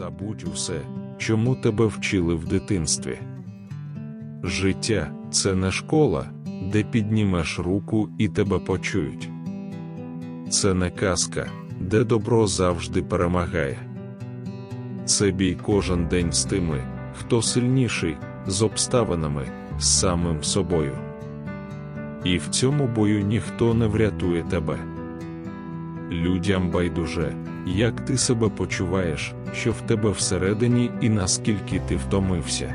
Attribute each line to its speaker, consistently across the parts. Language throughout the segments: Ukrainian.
Speaker 1: Забудь усе, чому тебе вчили в дитинстві. Життя це не школа, де піднімеш руку і тебе почують. Це не казка, де добро завжди перемагає. Це бій кожен день з тими, хто сильніший, з обставинами, з самим собою. І в цьому бою ніхто не врятує тебе. Людям байдуже, як ти себе почуваєш, що в тебе всередині і наскільки ти втомився.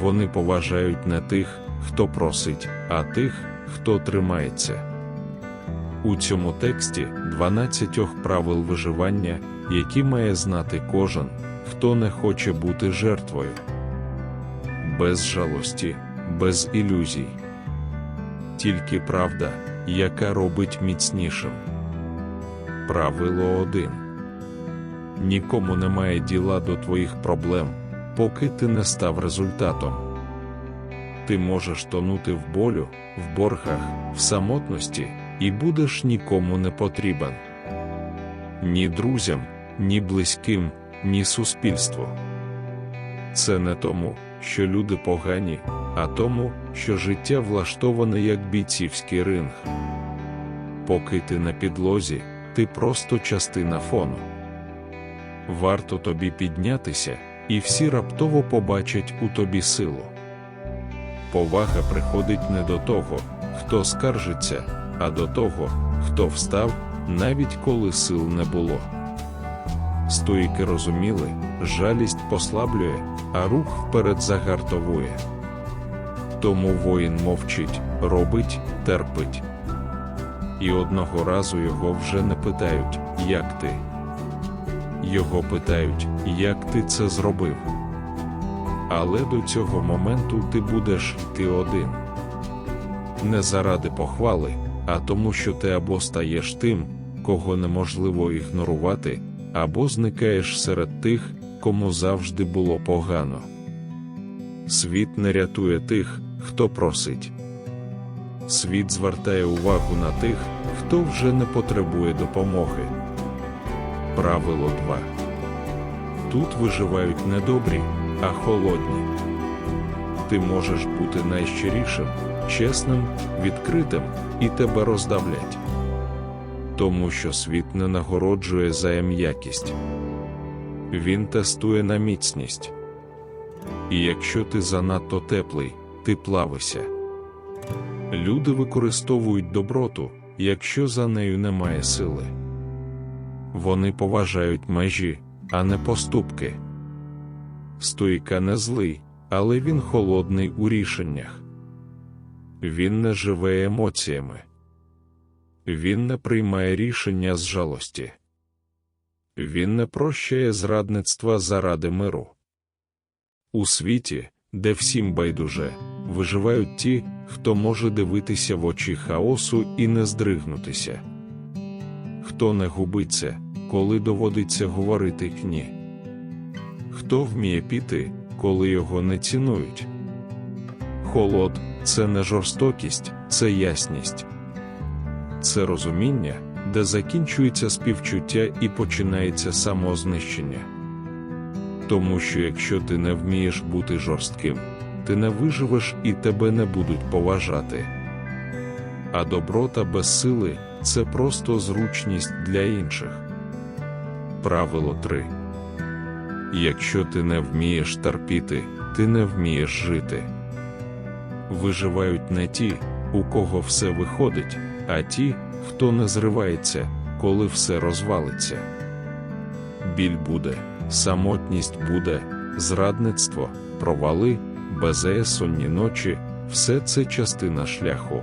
Speaker 1: Вони поважають не тих, хто просить, а тих, хто тримається. У цьому тексті 12 правил виживання, які має знати кожен, хто не хоче бути жертвою. Без жалості, без ілюзій. Тільки правда, яка робить міцнішим. Правило 1. Нікому немає діла до твоїх проблем, поки ти не став результатом. Ти можеш тонути в болю, в боргах, в самотності, і будеш нікому не потрібен. Ні друзям, ні близьким, ні суспільству. Це не тому, що люди погані, а тому, що життя влаштоване як бійцівський ринг. Поки ти на підлозі, ти просто частина фону. Варто тобі піднятися, і всі раптово побачать у тобі силу. Повага приходить не до того, хто скаржиться, а до того, хто встав, навіть коли сил не було. Стоїки розуміли, жалість послаблює, а рух вперед загартовує. Тому воїн мовчить, робить, терпить. І одного разу його вже не питають, як ти. Його питають, як ти це зробив. Але до цього моменту ти будеш йти один. Не заради похвали, а тому, що ти або стаєш тим, кого неможливо ігнорувати, або зникаєш серед тих, кому завжди було погано. Світ не рятує тих, хто просить. Світ звертає увагу на тих, хто вже не потребує допомоги. Правило 2. Тут виживають не добрі, а холодні. Ти можеш бути найщирішим, чесним, відкритим, і тебе роздавлять. Тому що світ не нагороджує за м'якість. Він тестує на міцність. І якщо ти занадто теплий, ти плавишся. Люди використовують доброту, якщо за нею немає сили. Вони поважають межі, а не поступки. Стоїка не злий, але він холодний у рішеннях. Він не живе емоціями. Він не приймає рішення з жалості. Він не прощає зрадництва заради миру. У світі, де всім байдуже, виживають ті, хто може дивитися в очі хаосу і не здригнутися. Хто не губиться, коли доводиться говорити ні. Хто вміє піти, коли його не цінують. Холод це не жорстокість, це ясність. Це розуміння, де закінчується співчуття і починається самознищення. Тому що якщо ти не вмієш бути жорстким, ти не виживеш і тебе не будуть поважати. А доброта без сили це просто зручність для інших. Правило 3. Якщо ти не вмієш терпіти, ти не вмієш жити. Виживають не ті, у кого все виходить, а ті, хто не зривається, коли все розвалиться. Біль буде, самотність буде, зрадництво, провали, безсонні ночі все це частина шляху.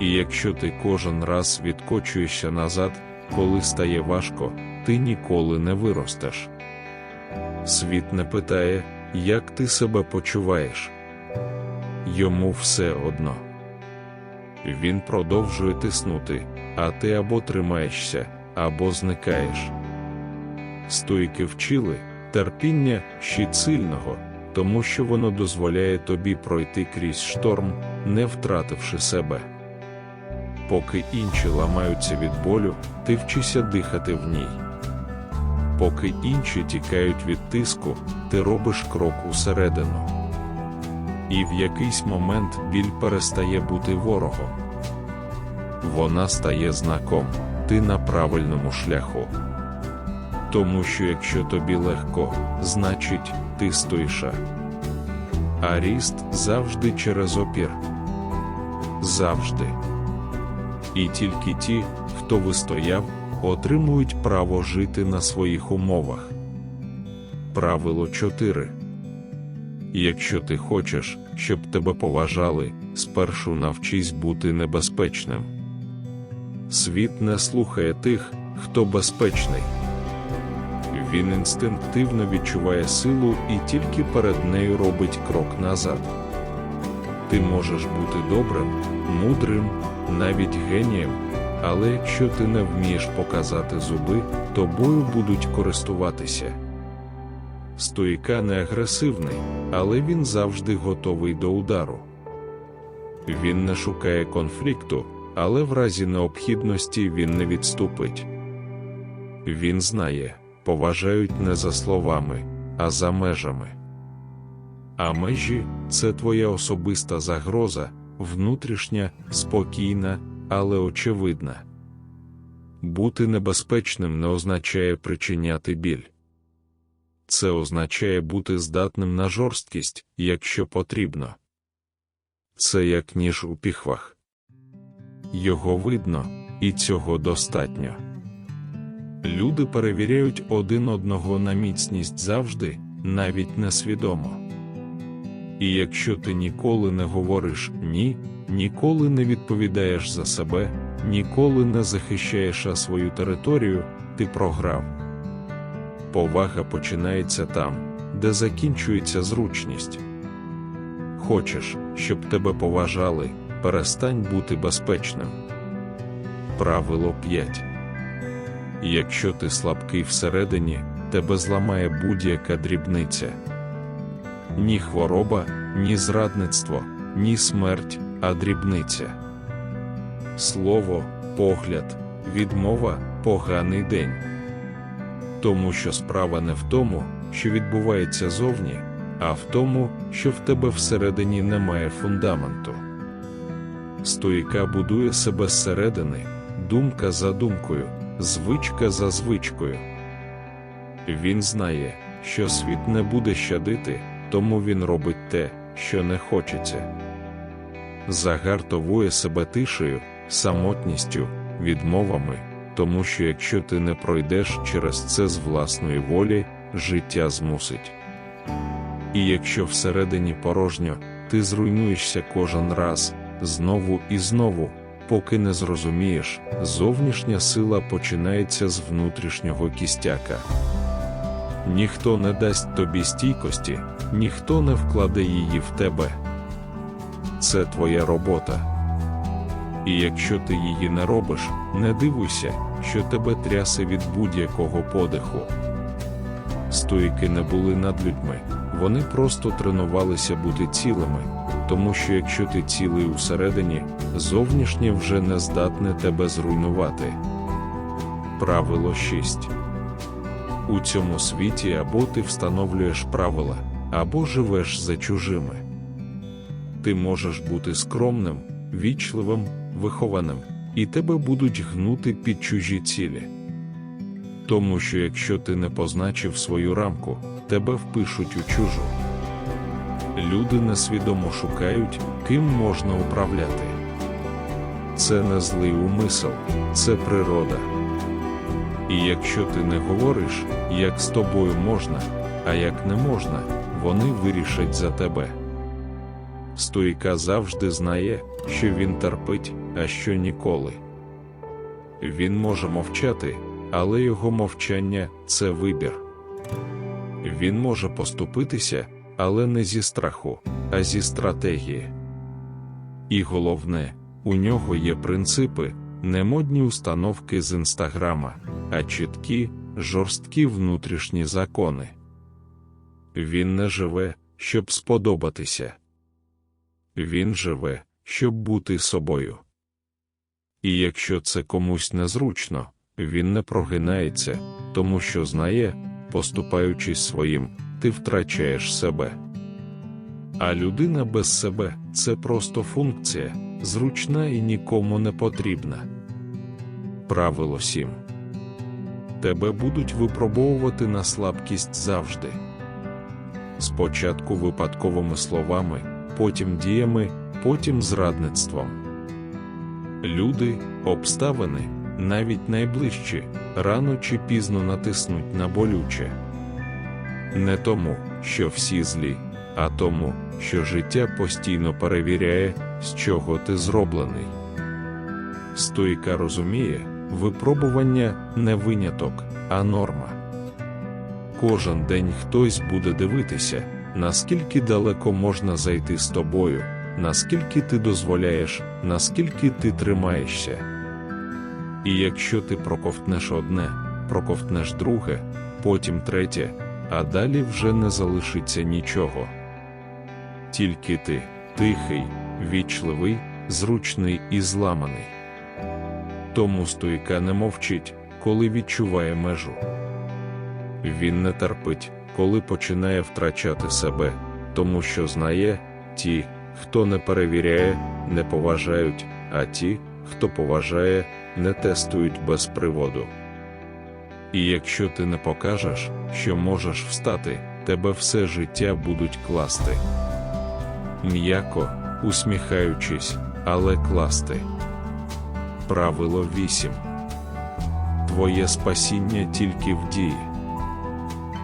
Speaker 1: І якщо ти кожен раз відкочуєшся назад, коли стає важко, ти ніколи не виростеш. Світ не питає, як ти себе почуваєш. Йому все одно. Він продовжує тиснути, а ти або тримаєшся, або зникаєш. Стойки вчили терпіння щит сильного, тому що воно дозволяє тобі пройти крізь шторм, не втративши себе. Поки інші ламаються від болю, ти вчися дихати в ній. Поки інші тікають від тиску, ти робиш крок усередину. І в якийсь момент біль перестає бути ворогом. Вона стає знаком, ти на правильному шляху. Тому що якщо тобі легко, значить ти стоїша. А ріст завжди через опір. Завжди. І тільки ті, хто вистояв, отримують право жити на своїх умовах. Правило 4. Якщо ти хочеш, щоб тебе поважали, спершу навчись бути небезпечним. Світ не слухає тих, хто безпечний. Він інстинктивно відчуває силу і тільки перед нею робить крок назад. Ти можеш бути добрим, мудрим, навіть генієм, але якщо ти не вмієш показати зуби, тобою будуть користуватися. Стоїка не агресивний, але він завжди готовий до удару. Він не шукає конфлікту, але в разі необхідності він не відступить. Він знає, поважають не за словами, а за межами. А межі це твоя особиста загроза, внутрішня, спокійна, але очевидна. Бути небезпечним не означає причиняти біль. Це означає бути здатним на жорсткість, якщо потрібно. Це як ніж у піхвах. Його видно, і цього достатньо. Люди перевіряють один одного на міцність завжди, навіть несвідомо. І якщо ти ніколи не говориш ні, ніколи не відповідаєш за себе, ніколи не захищаєш свою територію, ти програв. Повага починається там, де закінчується зручність. Хочеш, щоб тебе поважали, перестань бути безпечним. Правило 5 Якщо ти слабкий всередині, тебе зламає будь-яка дрібниця. Ні хвороба, ні зрадництво, ні смерть, а дрібниця. Слово, погляд, відмова поганий день. Тому що справа не в тому, що відбувається зовні, а в тому, що в тебе всередині немає фундаменту. Стоїка будує себе зсередини, думка за думкою, звичка за звичкою. Він знає, що світ не буде щадити, тому він робить те, що не хочеться. Загартовує себе тишею, самотністю, відмовами, тому що якщо ти не пройдеш через це з власної волі, життя змусить. І якщо всередині порожньо, ти зруйнуєшся кожен раз, знову і знову, поки не зрозумієш, зовнішня сила починається з внутрішнього кістяка. Ніхто не дасть тобі стійкості, ніхто не вкладе її в тебе. Це твоя робота. І якщо ти її не робиш, не дивуйся, що тебе трясе від будь-якого подиху. Стоїки не були над людьми, вони просто тренувалися бути цілими, тому що якщо ти цілий усередині, зовнішнє вже не здатне тебе зруйнувати. Правило 6 У цьому світі або ти встановлюєш правила, або живеш за чужими. Ти можеш бути скромним, вічливим, вихованим, і тебе будуть гнути під чужі цілі. Тому що якщо ти не позначив свою рамку, тебе впишуть у чужу. Люди несвідомо шукають, ким можна управляти. Це не злий умисел, це природа. І якщо ти не говориш, як з тобою можна, а як не можна, вони вирішать за тебе. Стоїка завжди знає, що він терпить, а що ніколи. Він може мовчати, але його мовчання це вибір. Він може поступитися, але не зі страху, а зі стратегії. І головне, у нього є принципи, не модні установки з інстаграма, а чіткі, жорсткі внутрішні закони. Він не живе, щоб сподобатися. Він живе, щоб бути собою. І якщо це комусь незручно, він не прогинається, тому що знає, поступаючись своїм, ти втрачаєш себе. А людина без себе це просто функція, зручна і нікому не потрібна. Правило 7. Тебе будуть випробовувати на слабкість завжди. Спочатку випадковими словами, потім діями, потім зрадництвом. Люди, обставини, навіть найближчі, рано чи пізно натиснуть на болюче. Не тому, що всі злі, а тому, що життя постійно перевіряє, з чого ти зроблений. Стоїка розуміє, випробування не виняток, а норма. Кожен день хтось буде дивитися, наскільки далеко можна зайти з тобою, наскільки ти дозволяєш, наскільки ти тримаєшся. І якщо ти проковтнеш одне, проковтнеш друге, потім третє, а далі вже не залишиться нічого. Тільки ти, тихий, вічливий, зручний і зламаний. Тому стоїка не мовчить, коли відчуває межу. Він не терпить, коли починає втрачати себе, тому що знає, ті, хто не перевіряє, не поважають, а ті, хто поважає, не тестують без приводу. І якщо ти не покажеш, що можеш встати, тебе все життя будуть класти. М'яко, усміхаючись, але класти. Правило 8. Твоє спасіння тільки в дії.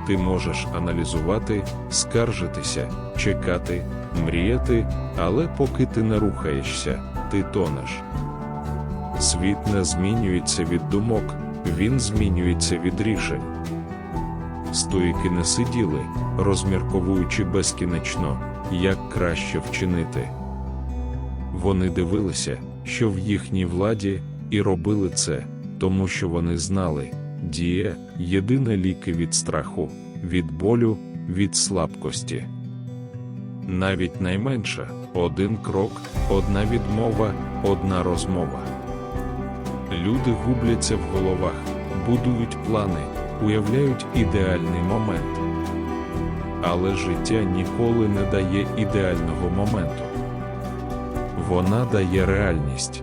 Speaker 1: Ти можеш аналізувати, скаржитися, чекати, мріяти, але поки ти не рухаєшся, ти тонеш. Світ не змінюється від думок, він змінюється від рішень. Стоїки не сиділи, розмірковуючи безкінечно, як краще вчинити. Вони дивилися, що в їхній владі, і робили це, тому що вони знали, дія єдине ліки від страху, від болю, від слабкості. Навіть найменше один крок, одна відмова, одна розмова. Люди губляться в головах, будують плани, уявляють ідеальний момент. Але життя ніколи не дає ідеального моменту. Вона дає реальність.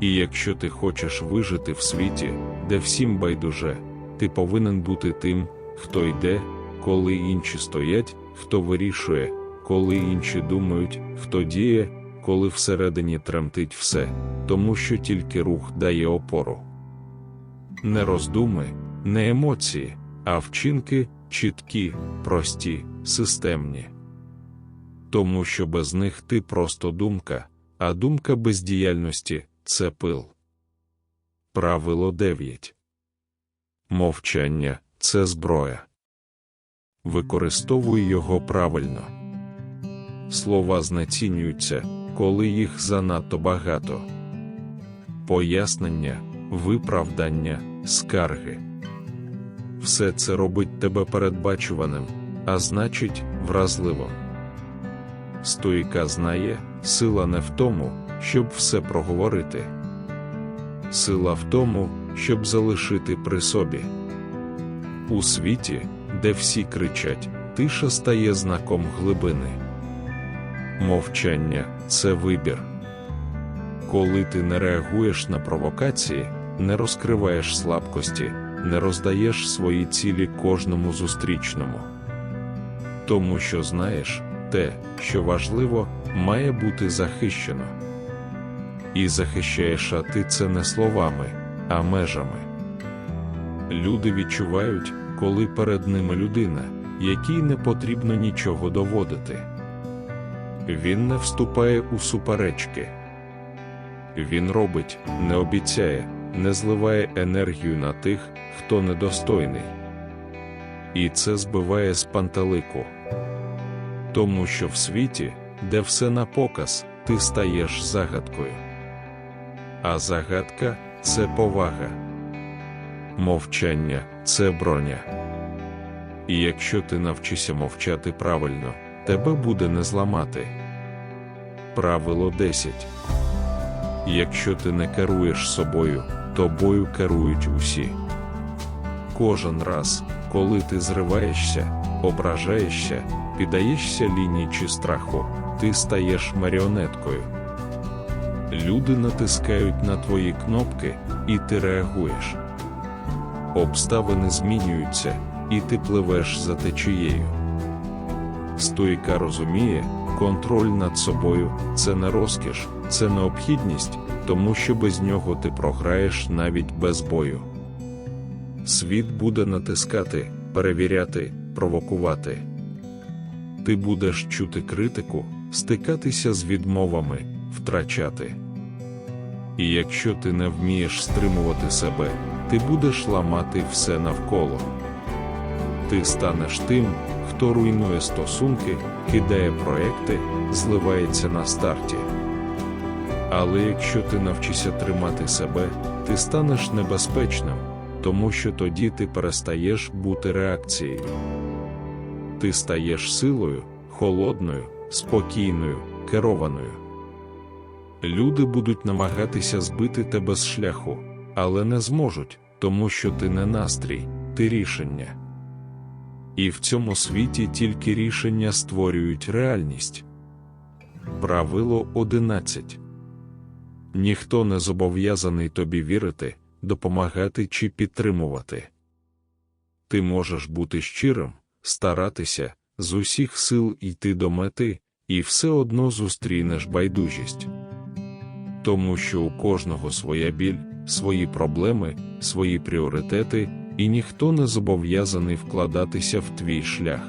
Speaker 1: І якщо ти хочеш вижити в світі, де всім байдуже, ти повинен бути тим, хто йде, коли інші стоять, хто вирішує, коли інші думають, хто діє, коли всередині тремтить все, тому що тільки рух дає опору. Не роздуми, не емоції, а вчинки чіткі, прості, системні. Тому що без них ти просто думка, а думка без діяльності це пил. Правило 9. Мовчання це зброя. Використовуй його правильно. Слова знецінюються, коли їх занадто багато. Пояснення, виправдання, скарги. Все це робить тебе передбачуваним, а значить, вразливим. Стоїка знає, сила не в тому, щоб все проговорити. Сила в тому, щоб залишити при собі. У світі, де всі кричать, тиша стає знаком глибини. Мовчання це вибір. Коли ти не реагуєш на провокації, не розкриваєш слабкості, не роздаєш свої цілі кожному зустрічному. Тому що знаєш, те, що важливо, має бути захищено. І захищаєш а ти це не словами, а межами. Люди відчувають, коли перед ними людина, якій не потрібно нічого доводити. Він не вступає у суперечки. Він робить, не обіцяє, не зливає енергію на тих, хто недостойний. І це збиває з пантелику. Тому що в світі, де все на показ, ти стаєш загадкою. А загадка це повага. Мовчання це броня. І якщо ти навчишся мовчати правильно, тебе буде не зламати. Правило 10. Якщо ти не керуєш собою, тобою керують усі. Кожен раз, коли ти зриваєшся, ображаєшся, піддаєшся лінії чи страху, ти стаєш маріонеткою. Люди натискають на твої кнопки, і ти реагуєш. Обставини змінюються, і ти пливеш за течією. Стойка розуміє, контроль над собою це не розкіш, це необхідність, тому що без нього ти програєш навіть без бою. Світ буде натискати, перевіряти, провокувати. Ти будеш чути критику, стикатися з відмовами, втрачати. І якщо ти не вмієш стримувати себе, ти будеш ламати все навколо. Ти станеш тим, хто руйнує стосунки, кидає проекти, зливається на старті. Але якщо ти навчишся тримати себе, ти станеш небезпечним, тому що тоді ти перестаєш бути реакцією. Ти стаєш силою, холодною, спокійною, керованою. Люди будуть намагатися збити тебе з шляху, але не зможуть, тому що ти не настрій, ти рішення. І в цьому світі тільки рішення створюють реальність. Правило 11 Ніхто не зобов'язаний тобі вірити, допомагати чи підтримувати. Ти можеш бути щирим, старатися, з усіх сил йти до мети, і все одно зустрінеш байдужість. Тому що у кожного своя біль, свої проблеми, свої пріоритети, і ніхто не зобов'язаний вкладатися в твій шлях.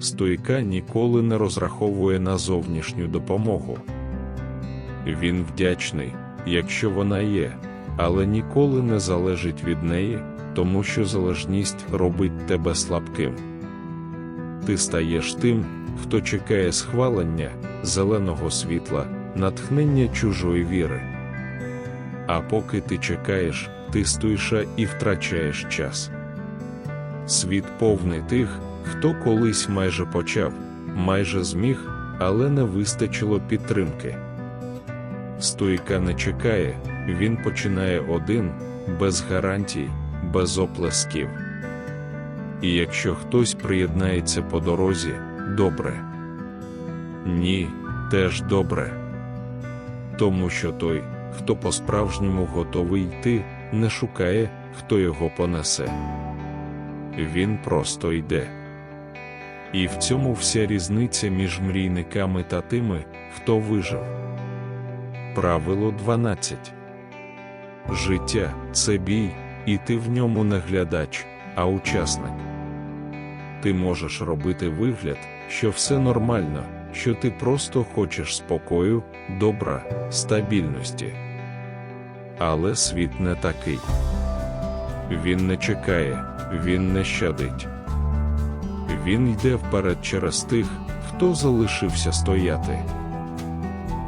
Speaker 1: Стойка ніколи не розраховує на зовнішню допомогу. Він вдячний, якщо вона є, але ніколи не залежить від неї, тому що залежність робить тебе слабким. Ти стаєш тим, хто чекає схвалення, зеленого світла, натхнення чужої віри. А поки ти чекаєш, ти стойша і втрачаєш час. Світ повний тих, хто колись майже почав, майже зміг, але не вистачило підтримки. Стойка не чекає, він починає один, без гарантій, без оплесків. І якщо хтось приєднається по дорозі, добре. Ні, теж добре. Тому що той, хто по-справжньому готовий йти, не шукає, хто його понесе. Він просто йде. І в цьому вся різниця між мрійниками та тими, хто вижив. Правило 12 Життя це бій, і ти в ньому не глядач, а учасник. Ти можеш робити вигляд, що все нормально, що ти просто хочеш спокою, добра, стабільності. Але світ не такий. Він не чекає, він не щадить. Він йде вперед через тих, хто залишився стояти.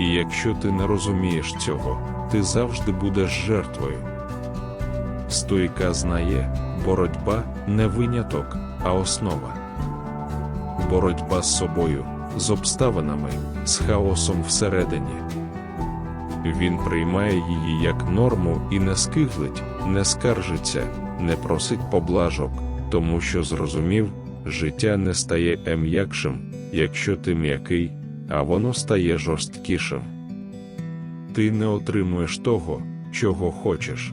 Speaker 1: І якщо ти не розумієш цього, ти завжди будеш жертвою. Стойка знає, боротьба не виняток, а основа. Боротьба з собою, з обставинами, з хаосом всередині. Він приймає її як норму і не скиглить, не скаржиться, не просить поблажок, тому що зрозумів, життя не стає м'якшим, якщо ти м'який, а воно стає жорсткішим. Ти не отримуєш того, чого хочеш.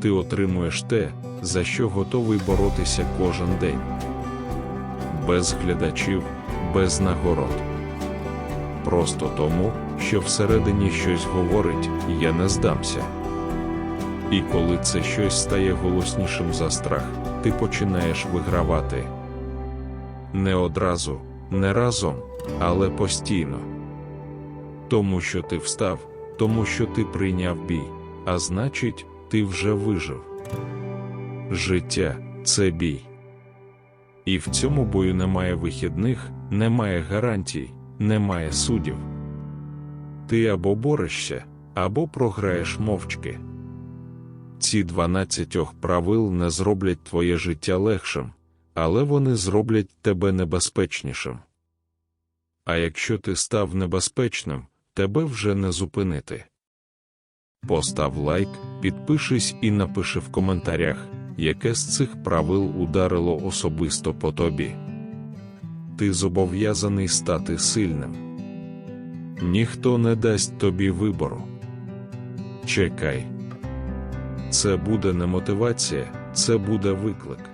Speaker 1: Ти отримуєш те, за що готовий боротися кожен день. Без глядачів, без нагород. Просто тому, що всередині щось говорить, я не здамся. І коли це щось стає голоснішим за страх, ти починаєш вигравати. Не одразу, не разом, але постійно. Тому що ти встав, тому що ти прийняв бій, а значить, ти вже вижив. Життя це бій. І в цьому бою немає вихідних, немає гарантій, немає суддів. Ти або борешся, або програєш мовчки. Ці 12 правил не зроблять твоє життя легшим, але вони зроблять тебе небезпечнішим. А якщо ти став небезпечним, тебе вже не зупинити. Постав лайк, підпишись і напиши в коментарях, яке з цих правил ударило особисто по тобі. Ти зобов'язаний стати сильним. Ніхто не дасть тобі вибору. Чекай. Це буде не мотивація, це буде виклик.